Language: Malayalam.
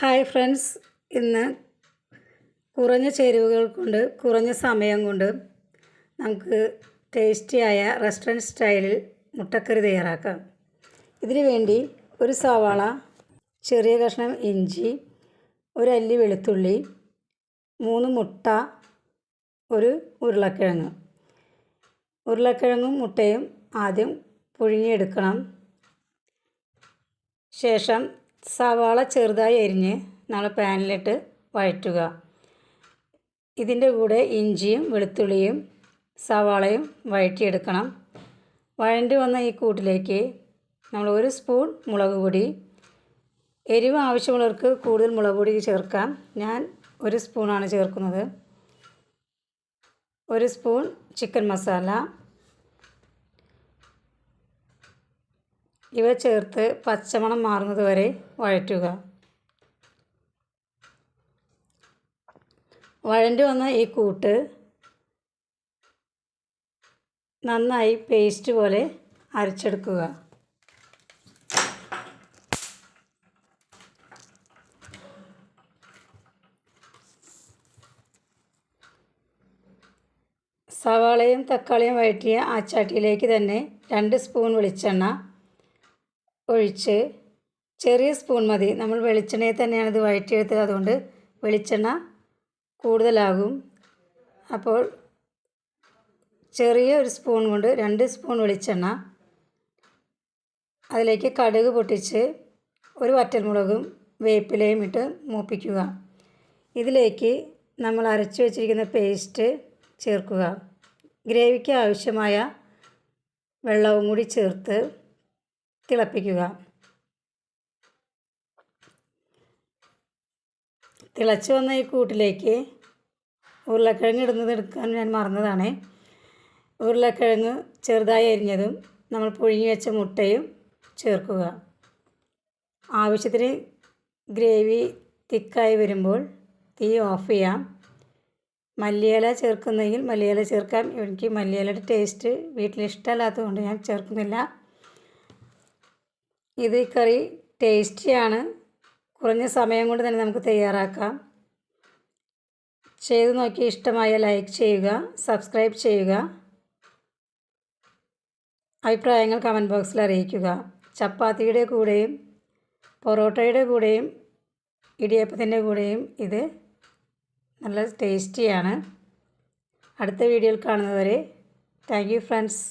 Hi friends. ഇന്ന് കുറഞ്ഞ ചേരുവകൾ കൊണ്ട് കുറഞ്ഞ സമയം കൊണ്ട് നമുക്ക് ടേസ്റ്റിയായ റെസ്റ്റോറന്റ് സ്റ്റൈലിൽ മുട്ടക്കറി തയ്യാറാക്കാം. ഇതിനു വേണ്ടി ഒരു സവാള ചെറിയ കഷ്ണം ഇഞ്ചി ഒരു അല്ലി വെളുത്തുള്ളി മൂന്ന് മുട്ട ഒരു ഉരുളക്കിഴങ്ങ്. ഉരുളക്കിഴങ്ങും മുട്ടയും ആദ്യം പുഴുങ്ങിയെടുക്കണം. ശേഷം സവാള ചെറുതായി അരിഞ്ഞ് നമ്മൾ പാനിലിട്ട് വഴറ്റുക. ഇതിന്റെ കൂടെ ഇഞ്ചിയും വെളുത്തുള്ളിയും സവാളയും വഴറ്റിയെടുക്കണം. വഴണ്ടി വന്ന ഈ കൂട്ടിലേക്ക് നമ്മൾ ഒരു സ്പൂൺ മുളക് പൊടി എരിവ് ആവശ്യമുള്ളവർക്ക് കൂടുതൽ മുളക് പൊടി ചേർക്കാം. ഞാൻ ഒരു സ്പൂണാണ് ചേർക്കുന്നത്. ഒരു സ്പൂൺ ചിക്കൻ മസാല ഇവ ചേർത്ത് പച്ചമണം മാറുന്നത് വരെ വഴറ്റുക. വഴണ്ടി വന്ന ഈ കൂട്ട് നന്നായി പേസ്റ്റ് പോലെ അരച്ചെടുക്കുക. സവാളയും തക്കാളിയും വഴറ്റിയ ആ ചട്ടിയിലേക്ക് തന്നെ രണ്ട് സ്പൂൺ വെളിച്ചെണ്ണ ഒഴിച്ച് ചെറിയ സ്പൂൺ മതി. നമ്മൾ വെളിച്ചെണ്ണയിൽ തന്നെയാണ് ഇത് വഴറ്റിയെടുത്തത്. അതുകൊണ്ട് വെളിച്ചെണ്ണ കൂടുതലാകും. അപ്പോൾ ചെറിയ ഒരു സ്പൂൺ കൊണ്ട് രണ്ട് സ്പൂൺ വെളിച്ചെണ്ണ അതിലേക്ക് കടുക് പൊട്ടിച്ച് ഒരു വറ്റൽമുളകും വേപ്പിലയും ഇട്ട് മൂപ്പിക്കുക. ഇതിലേക്ക് നമ്മൾ അരച്ചു വച്ചിരിക്കുന്ന പേസ്റ്റ് ചേർക്കുക. ഗ്രേവിക്ക് ആവശ്യമായ വെള്ളവും കൂടി ചേർത്ത് തിളപ്പിക്കുക. തിളച്ച് വന്ന ഈ കൂട്ടിലേക്ക് ഉരുളക്കിഴങ്ങ് ഇടുന്നത് എടുക്കാൻ ഞാൻ മറന്നതാണ്. ഉരുളക്കിഴങ്ങ് ചെറുതായി അരിഞ്ഞതും നമ്മൾ പുഴുങ്ങി വെച്ച മുട്ടയും ചേർക്കുക. ആവശ്യത്തിന് ഗ്രേവി തിക്കായി വരുമ്പോൾ തീ ഓഫ് ചെയ്യാം. മല്ലിയില ചേർക്കുന്നെങ്കിൽ മല്ലിയില ചേർക്കാം. എനിക്ക് മല്ലിയിലയുടെ ടേസ്റ്റ് വീട്ടിൽ ഇഷ്ടമല്ലാത്തതുകൊണ്ട് ഞാൻ ചേർക്കുന്നില്ല. ഇത് കറി ടേസ്റ്റിയാണ്. കുറഞ്ഞ സമയം കൊണ്ട് തന്നെ നമുക്ക് തയ്യാറാക്കാം. ചെയ്ത് നോക്കി ഇഷ്ടമായ ലൈക്ക് ചെയ്യുക സബ്സ്ക്രൈബ് ചെയ്യുക അഭിപ്രായങ്ങൾ കമന്റ് ബോക്സിൽ അറിയിക്കുക. ചപ്പാത്തിയുടെ കൂടെയും പൊറോട്ടയുടെ കൂടെയും ഇടിയപ്പത്തിന്റെ കൂടെയും ഇത് നല്ല ടേസ്റ്റിയാണ്. അടുത്ത വീഡിയോയിൽ കാണുന്നവരെ താങ്ക് യു ഫ്രണ്ട്സ്.